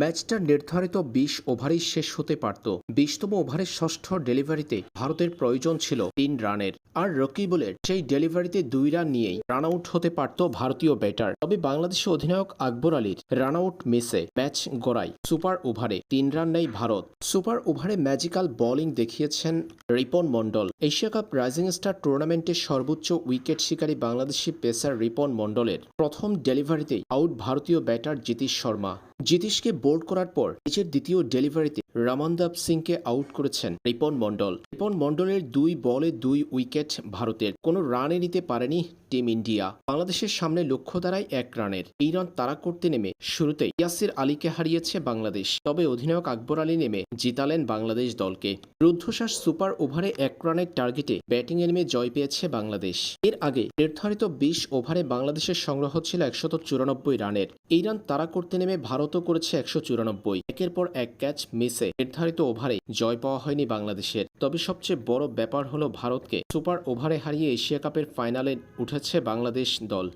ম্যাচটা নির্ধারিত বিশ ওভারেই শেষ হতে পারত। বিশতম ওভারের ষষ্ঠ ডেলিভারিতে ভারতের প্রয়োজন ছিল তিন রানের। আর রকিবুলের সেই ডেলিভারিতে দুই রান নিয়েই রান আউট হতে পারত ভারতীয় ব্যাটার। তবে বাংলাদেশের অধিনায়ক আকবর আলীর রান আউট মিসে ম্যাচ গড়ায় সুপার ওভারে তিন রান নেই ভারত। সুপার ওভারে ম্যাজিক্যাল বোলিং দেখিয়েছেন Ripon Mondal. Asia Cup Rising Star টুর্নামেন্টের সর্বোচ্চ উইকেট শিকারী বাংলাদেশি পেসার রিপন মণ্ডলের প্রথম ডেলিভারিতেই আউট ভারতীয় ব্যাটার জিতিশ শর্মা। জিতিশকে বোর্ড করার পর নিচের দ্বিতীয় ডেলিভারিতে রামানদাব সিংকে আউট করেছেন রিপন মণ্ডল। রিপন মণ্ডলের দুই বলে দুই উইকেট ভারতের। কোনো রানে নিতে পারেনি টিম ইন্ডিয়া। বাংলাদেশের সামনে লক্ষ্য দাঁড়ায় এক রানের। এই রান তারা করতে নেমে শুরুতেই ইয়াসির আলীকে হারিয়েছে বাংলাদেশ। তবে অধিনায়ক আকবর আলী নেমে জিতালেন বাংলাদেশ দলকে। রুদ্ধশ্বাস সুপার ওভারে এক রানের টার্গেটে ব্যাটিংয়ে নেমে জয় পেয়েছে বাংলাদেশ। এর আগে নির্ধারিত বিশ ওভারে বাংলাদেশের সংগ্রহ ছিল একশত চুরানব্বই রানের। এই রান তারা করতে নেমে ভারতও করেছে একশো চুরানব্বই। একের পর এক ক্যাচ মিসে নির্ধারিত ওভারে জয় পাওয়া হয়নি বাংলাদেশের। তবে সবচেয়ে বড় ব্যাপার হলো ভারতকে সুপার ওভারে হারিয়ে এশিয়া কাপের ফাইনালে উঠেছে বাংলাদেশ দল।